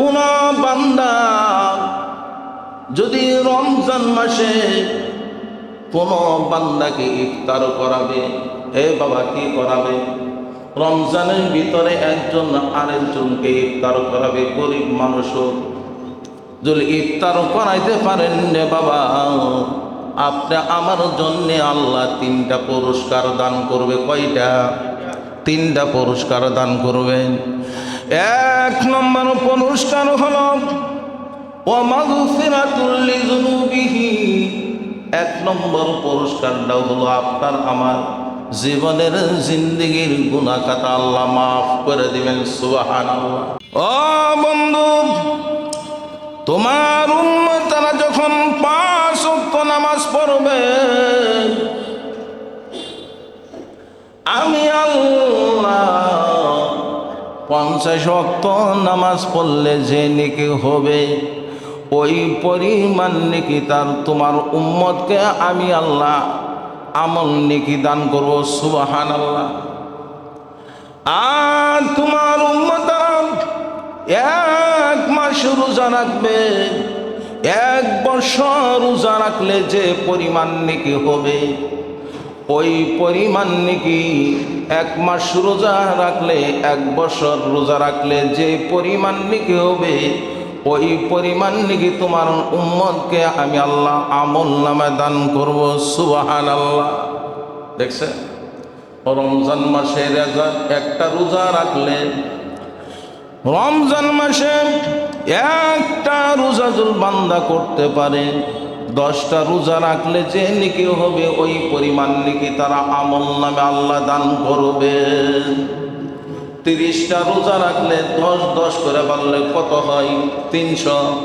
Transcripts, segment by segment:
কোন বান্দা যদি রমজান মাসে কোন বান্দাকে ইফতার করাবে হে বাবা কি করাবে? রমজানের ভিতরে একজন আরেকজনকে ইফতার করাবে, গরিব মানুষও। যদি ইফতার করাইতে পারেন রে বাবা, আপনি আমার জন্যে আল্লাহ তিনটা পুরস্কার দান করবে। কয়টা? তিনটা পুরস্কার দান করবেন। এক নম্বর পুরস্কার হল এক নম্বর পুরস্কারটা হলো আপনার আমার জীবনের জিন্দিগির গুণাকাতা আল্লাহ মাফ করে দিবেন সুবাহান ও বন্ধু, তোমার উন্মতারা যখন পাঁচ নামাজ পড়বে, আমি আল্লাহ পঞ্চাশ অক্ট নামাজ পড়লে যে নেকি হবে, ওই পরিমাণ নেকি তার তোমার উম্মতকে আমি আল্লাহ আমল নেকি দান করব সুবাহান আল্লাহ আর তোমার উম্মতারা এক মাস রোজা রাখবে, এক বছর রোজা রাখলে যে পরিমাণ নাকি হবে ওই পরিমাণ নাকি এক মাস রোজা রাখলে, এক বছর রোজা রাখলে যে পরিমাণ নাকি হবে, ওই পরিমাণ নাকি তোমার উম্মতকে আমি আল্লাহ আমল নামে দান করব সুবাহান আল্লাহ দেখছে? রমজান মাসে রেজা, একটা রোজা রাখলে, রমজান মাসে একটা রোজা বান্দা করতে পারে দশটা রোজা রাখলে যে নিকি হবে, ওই পরিমাণ নিকি তারা আমল নামে আল্লাহ দান করবে। তিরিশটা রোজা রাখলে দশ দশ করে পারলে কত হয়? তিনশো।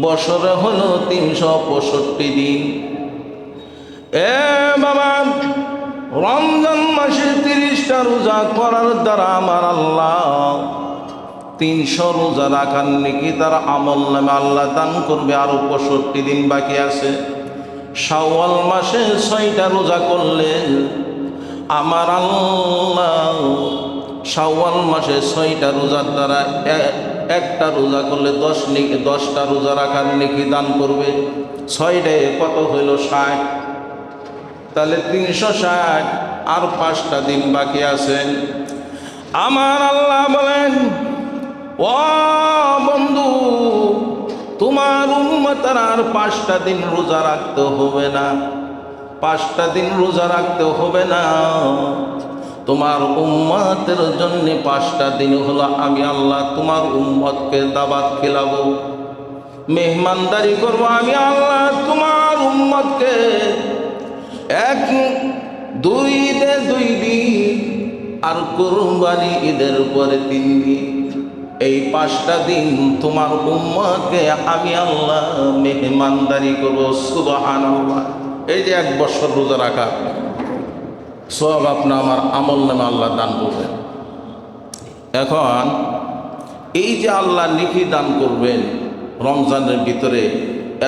বছরে হলো তিনশো পঁয়ষট্টি দিন। এ বাবা, রমজান মাসে তিরিশটা রোজা করার দ্বারা আমার আল্লাহ তিনশো রোজা রাখার নাকি তার আমল নামে আল্লাহ দান করবে, আরও পঁয়ষট্টি দিন বাকি আছে। শাওয়াল মাসে ছয়টা রোজা করলে আমার আল্লাহ শাওয়াল মাসে ছয়টা রোজার দ্বারা একটা রোজা করলে দশ নিকি, দশটা রোজা রাখার নাকি দান করবে। ছয়টায় কত হইল? ষাট। তাহলে তিনশো ষাট, আর পাঁচটা দিন বাকি আছে। আমার আল্লাহ বলেন ও বন্ধু, তোমার উন্মতার আর পাঁচটা দিন রোজা রাখতে হবে না। পাঁচটা দিন রোজা রাখতে হবে না। তোমার উম্মতের জন্য পাঁচটা দিন হলো আমি আল্লাহ তোমার উম্মতকে দাবাত খেলাবো। মেহমানদারি করব আমি আল্লাহ তোমার উম্মতকে। এক, দুই ঈদে দুই দিন, আর কোরবানি ঈদের পরে তিন দিন। এই পাঁচটা দিন তোমার উম্মাকে আমি আল্লাহ মেহমানদারি করব সুবাহান এই যে এক বছর রোজা রাখা সব আপনি আমার আমল নামে আল্লাহ দান করবেন। এখন, এই যে আল্লাহ লিখি দান করবেন, রমজানের ভিতরে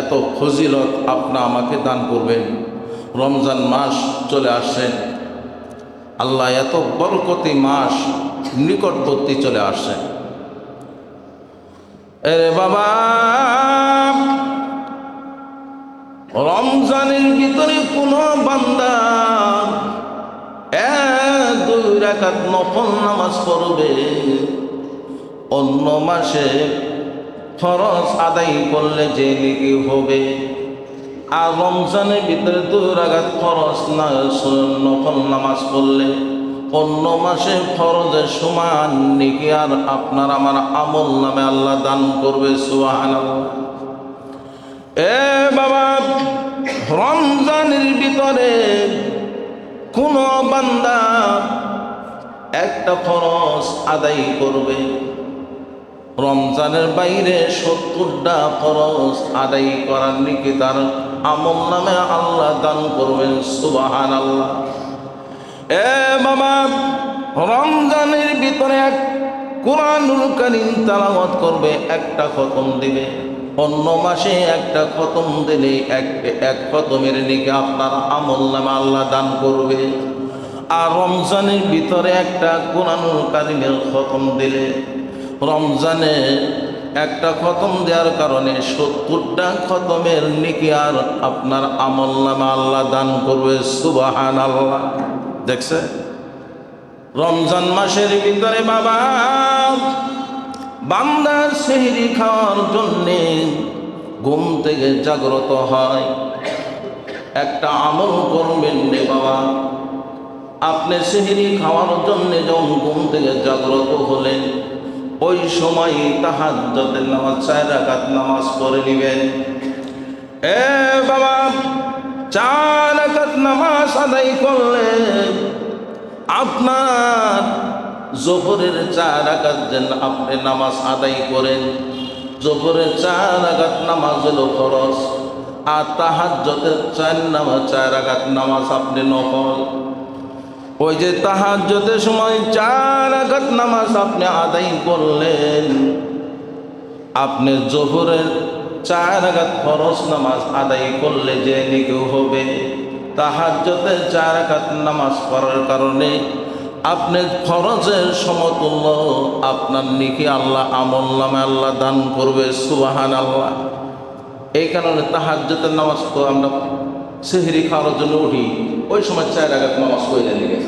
এত ফজিলত আপনা আমাকে দান করবেন, রমজান মাস চলে আসছেন আল্লাহ এত বরকতি মাস নিকটবর্তী চলে আসছেন এরে বাবা। রমজানের ভিতরে কোনো বান্দা এক, দুই রাখাত নফল নামাজ পড়বে। অন্য মাসে খরচ আদায় করলে যে নাকি হবে। আর রমজানের ভিতরে দুই রাখাত খরচ না নফল নামাজ পড়লে অন্য মাসে ফরজের সমান নাকি আর আপনার আমার আমল নামে আল্লাহ দান করবে সুহান এ বাবা, রমজানের ভিতরে কোন বান্দা একটা ফরজ আদায় করবে। রমজানের বাইরে সত্তরটা ফরজ আদায় করার নাকি তার আমল নামে আল্লাহ দান করবেন সুবাহান আল্লাহ এ বাবা রমজানের ভিতরে এক কোরআনুল কারিম করবে, একটা খতম দিবে। অন্য মাসে একটা খতম দিলে এক এক খতমের নিকে আপনার আমল নামে আল্লাহ দান করবে। আর রমজানের ভিতরে একটা কোরআনুল খতম দিলে, রমজানে একটা খতম দেওয়ার কারণে সত্তরটা খতমের নিকি আর আপনার আমল নামা আল্লাহ দান করবে সুবাহান আল্লাহ দেখছে? রমজান মাসের ভিতরে বাবা, বান্দার সেহরি খাওয়ার জন্যে ঘুম থেকে জাগ্রত হয়। একটা আমল করবেন রে বাবা। আপনি সেহরি খাওয়ার জন্যে যখন ঘুম থেকে জাগ্রত হলেন, ওই সময় তাহার যতের নামাজ চার রাকাত নামাজ পড়ে নিবেন। এ বাবা চার নামাজ আদায় করলেন আপনার জোহরের চার আঘাত যেন আপনি নামাজ আদায় করেন। জোহরের চার আঘাত নামাজ হলো খরচ আর তাহার যতের চার নামাজ চার আঘাত নামাজ আপনি নকল ওই যে তাহার যতের সময় চার আঘাত নামাজ আপনি আদায় করলেন, আপনি জোহরের চার আঘাত ফরজ নামাজ আদায় করলে যে নিকেও হবে। তাহার যতে চার আঘাত নামাজ পড়ার কারণে আপনি ফরজের সমতুল্য, আপনার নিকে আল্লাহ, আমল নামে আল্লাহ দান করবে সুবাহান আল্লাহ এই কারণে তাহার যতে নামাজ তো আমরা সেহরি খাওয়ার জন্য উঠি। ওই সময় চার আঘাত নামাজ করে লেগে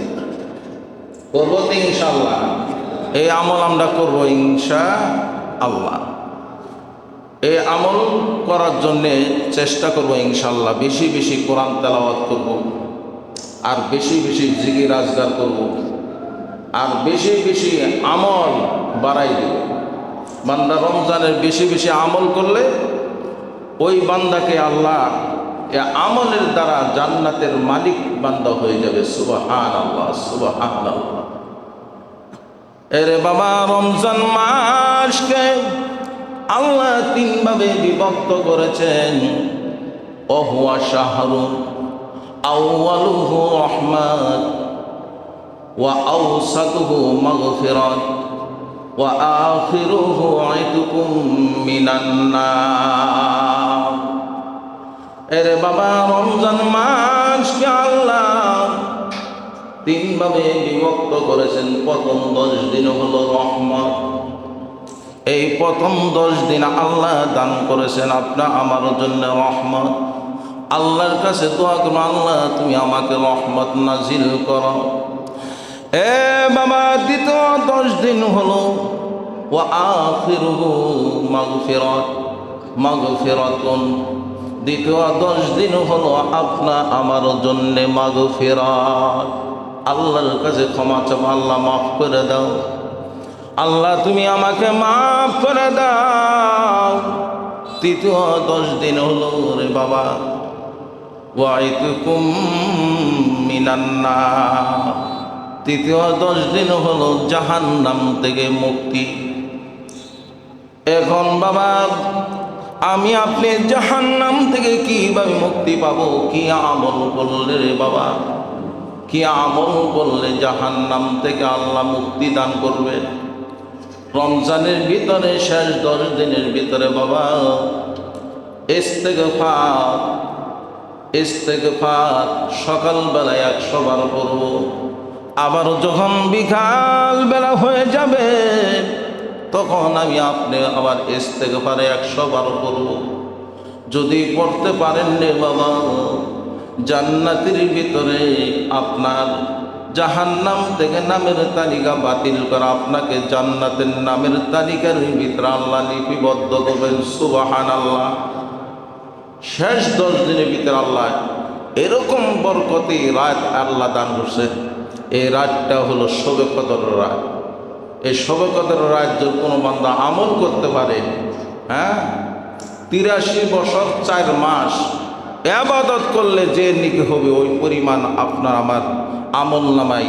করব তো ইনশাল্লাহ এই আমল আমরা করব ইনশা আল্লাহ এই আমল করার জন্যে চেষ্টা করব ইনশাল্লাহ। বেশি বেশি কোরআন তেলাওয়াত করব, আর বেশি বেশি জিগি রাজগার করব, আর বেশি বেশি আমল বাড়াই দেব। বান্দা রমজানের বেশি বেশি আমল করলে ওই বান্দাকে আল্লাহ এ আমলের দ্বারা জান্নাতের মালিক বান্দা হয়ে যাবে। সুবাহান আল্লাহ সুবাহান আল্লাহ এরে বাবা, রমজান মাসকে আল্লাহ তিনভাবে বিভক্ত করেছেন। অহুয়া শাহরুন আউয়ালুহু রহমান, ওয়া আউসাতুহু মাগফিরাত, ওয়া আখিরুহু আইতুকুম মিনান নার। এরে বাবা, রমজান মাসকে আল্লাহ তিনভাবে বিভক্ত করেছেন। প্রথম দশ দিন হলো রহমত এই প্রথম দশ দিন আল্লাহ দান করেছেন আপনার আমার জন্য রহমত। আল্লাহর কাছে দোয়া করো আল্লাহ তুমি আমাকে রহমত নাজিল করো। এ বাবা, দ্বিতীয় দশ দিন হলো ও আখিরহু মাগফিরাত, মাগফিরাতুন। দ্বিতীয় দশ দিন হলো আপনা আমার জন্যে মাগফিরাত। আল্লাহর কাছে ক্ষমা চাও, আল্লাহ মাফ করে দাও। আল্লাহ, তুমি আমাকে মাফ করে দাও। তৃতীয় দশ দিন হলো রে বাবা। মিনান্না তৃতীয় দশ দিন হলো জাহান্নাম থেকে মুক্তি। এখন বাবা, আমি আপনি জাহান্নাম থেকে কীভাবে মুক্তি পাবো? কি আমল করলে রে বাবা? কি আমল করলে জাহান্নাম থেকে আল্লাহ মুক্তি দান করবে? রমজানের ভিতরে শেষ দশ দিনের ভিতরে বাবা, ইস্তেগফার ইস্তেগফার সকালবেলায় একশো বার করব আবার যখন বিকাল বেলা হয়ে যাবে, তখন আমি আপনি আবার ইস্তেগফারে একশো বার করব যদি পড়তে পারেন রে বাবা, জান্নাতির ভিতরে আপনার জাহান্নাম থেকে নামের তালিকা বাতিল করা। আপনাকে জান্নাতের নামের তালিকার ভিতরে আল্লাহ লিপিবদ্ধ করবেন সুবাহান আল্লাহ শেষ দশ দিনের ভিতরে আল্লাহ এরকম বরকতি রাত আল্লাহ দান করছে। এই রাতটা হলো শবে কদর রাত। এই শবে কদর রাত যদি কোনো বান্দা আমল করতে পারে হ্যাঁ? তিরাশি বছর চার মাস আবাদত করলে যে নিকি হবে, ওই পরিমাণ আপনার আমার আমল নামাই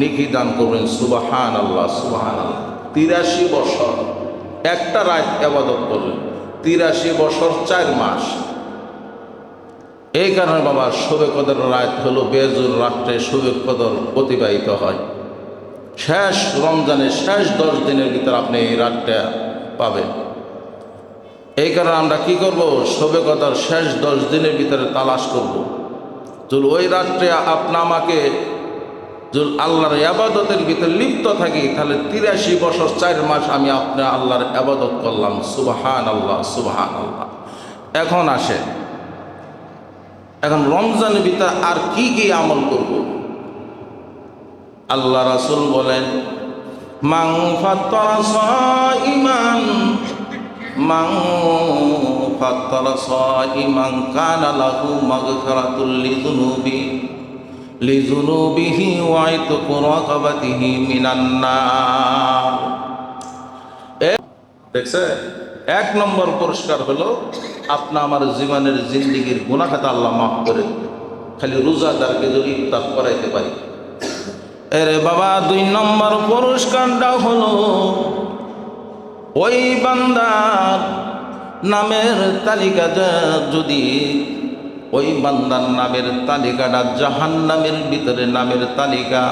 নিকি দান করবেন। সুবাহান আল্লাহ সুবাহান আল্লাহ তিরাশি বছর, একটা রাত আবাদত করলেন। তিরাশি বছর, চার মাস। এই কারণে বাবা শোবে কদর রাত হলো বেজুর রাত্রে শোবে কদর অতিবাহিত হয়। শেষ রমজানের শেষ দশ দিনের ভিতরে আপনি এই রাতটা পাবেন। এই কারণে আমরা কি করব? শোবে কদর শেষ দশ দিনের ভিতরে তালাশ করব। যদি ওই রাত্রে আপনা আমাকে যদি আল্লাহর আবাদতের ভিতরে লিপ্ত থাকি, তাহলে তিরাশি বছর, চার মাস আমি আপনার আল্লাহর আবাদত করলাম। সুবাহান আল্লাহ সুবাহান আল্লাহ এখন আসে এখন রমজানের ভিতরে আর কি কি আমল করব? আল্লাহ রাসুল বলেন মাং ফাত্তরা ইমান ফাত্তরা ইমান কানা লাহু মাগফিরাতুল লিযুনুবি, লিযুনুবিহি ওয়া ইতকু রাকাবাতিহি মিনান নার। দেখছে? এক নম্বর পুরস্কার হলো আপনা আমার জীবনের জিন্দিগির গুণাখাতা আল্লাহ মাফ করে। খালি রোজাদারকে যদি ইফতার করাইতে পারি। এরে বাবা, দুই নম্বর পুরস্কারটা হলো ওই বান্দার নামের তালিকাটা যদি, ওই বান্দার নামের তালিকাটা জাহান নামের ভিতরে নামের তালিকা,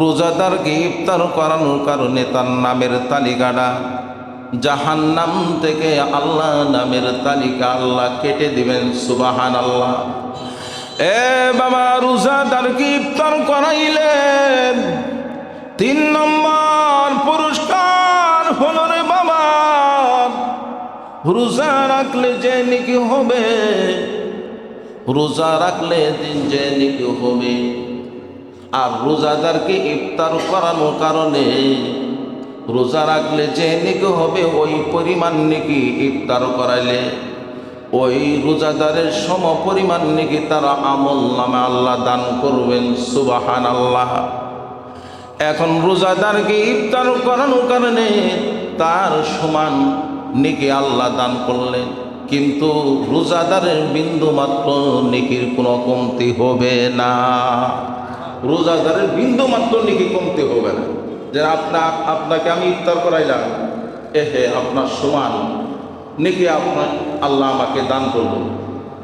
রোজাদারকে ইফতার করানোর কারণে তার নামের তালিকাটা জাহান্নাম থেকে আল্লাহ নামের তালিকা আল্লাহ কেটে দিবেন সুবাহান আল্লাহ এ বাবা, রোজাদারকে ইফতার করাইলেন। তিন নম্বর পুরস্কার হলো রে বাবা রোজা রাখলে যে নাকি হবে, রোজা রাখলে দিন যে নাকি হবে। আর রোজাদারকে ইফতার করানোর কারণে রোজা রাখলে যে নাকি হবে, ওই পরিমাণ নাকি ইফতার করাইলে ওই রোজাদারের সম পরিমাণ নাকি তারা আমল নামে আল্লাহ দান করবেন সুবাহান আল্লাহ এখন রোজাদারকে ইফতার করানোর কারণে তার সমান নেকি আল্লাহ দান করলেন। কিন্তু রোজাদারের বিন্দু মাত্র নেকির কোনো কমতি হবে না। রোজাদারের বিন্দু মাত্র নেকি কমতি হবে না। যে আপনার আপনাকে আমি ইফতার করাইলাম, এহে আপনার সমান নেকি আপনার আল্লাহ আমাকে দান করল।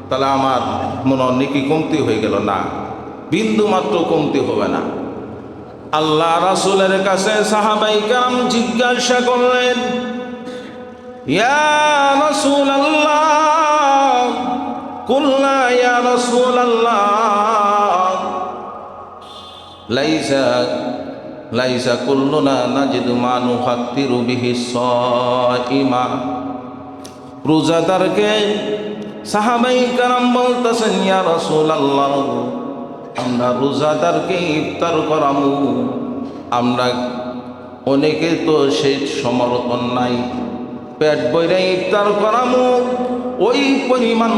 তাহলে আমার মনে নেকি কমতি হয়ে গেল না। বিন্দু মাত্র কমতি হবে না। আল্লাহ রাসুলের কাছে সাহাবাই কাম জিজ্ঞাসা করলেন, ইয়া রাসূল আল্লাহ কুল্লা ইয়া রাসূল আল্লাহ লাইসা লাইসা কুল্লুনা নাজিদু মা নুফাত্তিরু বিহি সাইমা রোজাদারকে সাহাবাই কারাম বলতেছেন, ইয়া রাসূল আল্লাহ আমরা রোজাদারকে ইফতার করামু। আমরা অনেকে তো সেই সমর্থন নাই। পেট বইরে ইফতার করামু। ওই পরিমাণ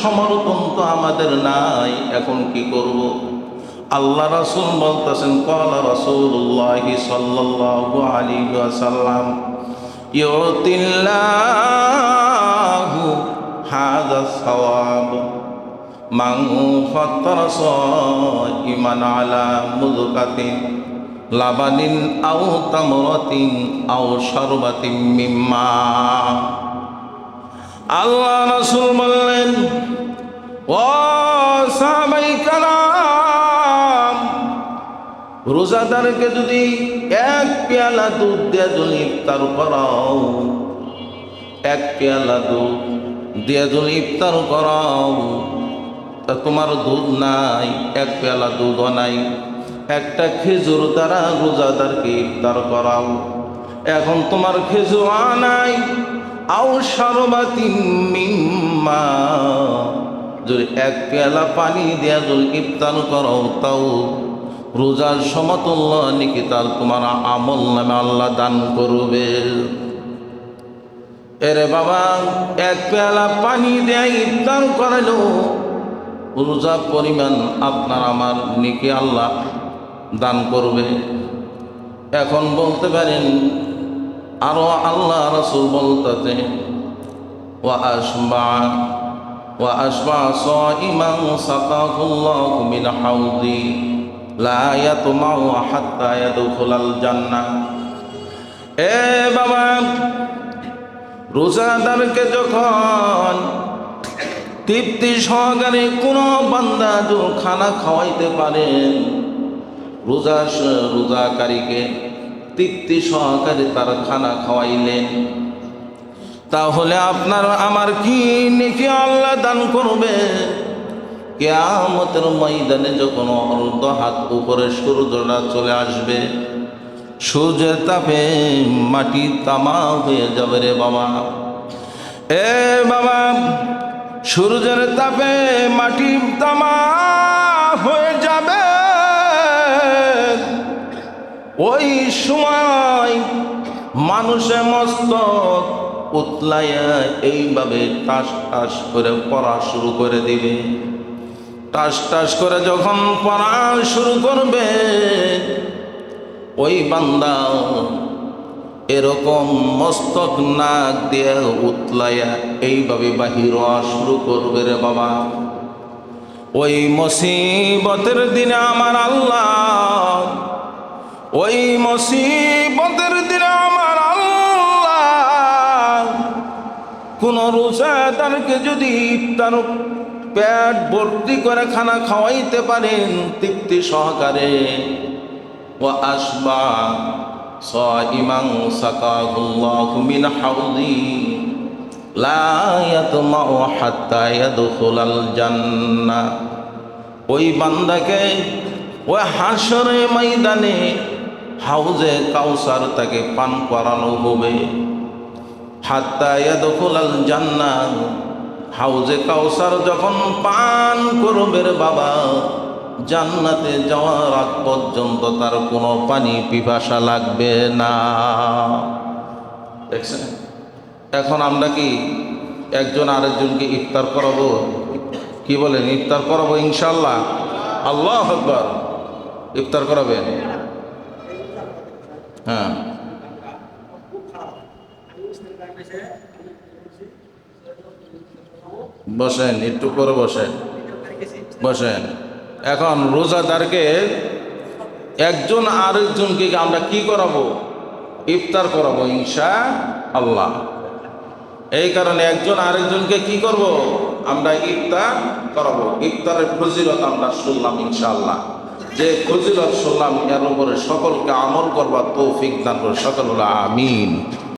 সমর্থন তো আমাদের নাই। এখন কি করব? আল্লাহ রাসুল বলতেছেন কলা রাসূলুল্লাহি সাল্লাল্লাহু আলাইহি ওয়াসাল্লাম, ইউতিল্লাহু হাযা সাওয়াব। মান ফাত্তারা সাইমান আলা মুযকাতিন লাবানিন আও তামরাতিন আও শারবাতিন মিম্মা। আল্লাহ রাসূল বললেন, ও সাহাবাই কালাম রোজাদারকে যদি এক পেয়ালা দুধ দিয়ে যদি ইফতার করাও, এক পেয়ালা দুধ দিয়ে যদি ইফতার করাও তোমার দুধ নাই, এক পেয়ালা দুধও নাই। একটা খেজুর দ্বারা রোজাদারকে ইফতার করাও। এখন তোমার খেজুর নাই আও সারবাতি যদি এক পেয়ালা পানি দেয়া যদি ইফতার করাও, তাও রোজার সমতুল্য নাকি তার তোমার আমল নামে আল্লাহ দান করবে। এরে বাবা, এক পেয়ালা পানি দেয় ইফতার করালো রোজা পরিমাণ আপনার আমার নিকে আল্লাহ দান করবে। এখন বলতে পারেন, আরও আল্লাহ রসুল বলতে ও আসবা ও আসবা সাইমান সাকাহুল্লাহু মিন হাউদি লা ইয়াতমাউ হাত্তা এ বাবা, রোজাদারকে যখন তৃপ্তি সহকারে কোনো বান্দা જો খানা খাওয়াইতে পারেন রোজা রোজাকারীকে তৃপ্তি সহকারে তার খানা খাওয়াইলেন তাহলে আপনার, আমার কি নেকি আল্লাহ দান করবে? কেয়ামতের ময়দানে যখন অর্ধ হাত উপরে সূর্যটা চলে আসবে, সূর্যের তাপে মাটি তামা হয়ে যাবে রে বাবা। এ বাবা সূর্যের তাপে মাটি তামা হয়ে যাবে। ওই সময় মানুষের মস্তক উতলাইয়া এইভাবে টাস টাস করে পড়া শুরু করে দিবে। টাস টাস করে যখন পড়া শুরু করবে, ওই বান্দা এরকম মস্তক নাক দিয়ে উতলাইয়া এইভাবে বাহির শুরু করবে রে বাবা। ওই মুসিবতের দিনে আমার আল্লাহ, ওই মুসিবতের দিনে আমার আল্লাহ, কোন রোজাদারকে যদি তার পেট ভর্তি করে খানা খাওয়াইতে পারেন, তৃপ্তি সহকারে। ও আসবা। সাইমাং সাকাহুল্লাহু মিন হাউদি লা ইয়াতমাউ হাত্তা ইয়াদখুলাল জান্নাহ ওই বান্দাকে ওই হাসরে ময়দানে হাউজে কাউসার তাকে পান করানো হবে। হাত্তা ইয়াদখুলাল জান্নাহ হাউজে কাউসার যখন পান করবে বাবা জান্নাতে যাওয়ার আগ পর্যন্ত তার কোনো পানি পিপাসা লাগবে না। দেখছেন? এখন আমরা কি একজন আরেকজনকে ইফতার করাবো? কি বলেন? ইফতার করাবো ইনশাল্লাহ আল্লাহ আকবর। ইফতার করাবেন? হ্যাঁ। বসেন, একটু করে বসেন। বসেন। এখন রোজাদারকে একজন আরেকজনকে আমরা কি করাবো? ইফতার করাবো ইনশা আল্লাহ এই কারণে একজন আরেকজনকে কি করব? আমরা ইফতার করাবো। ইফতারের ফজিলত আমরা শুনলাম, ইনশাআল্লাহ। যে ফজিলত শুনলাম, এর উপরে সকলকে আমল করবার তৌফিক দান করে সকল আমিন।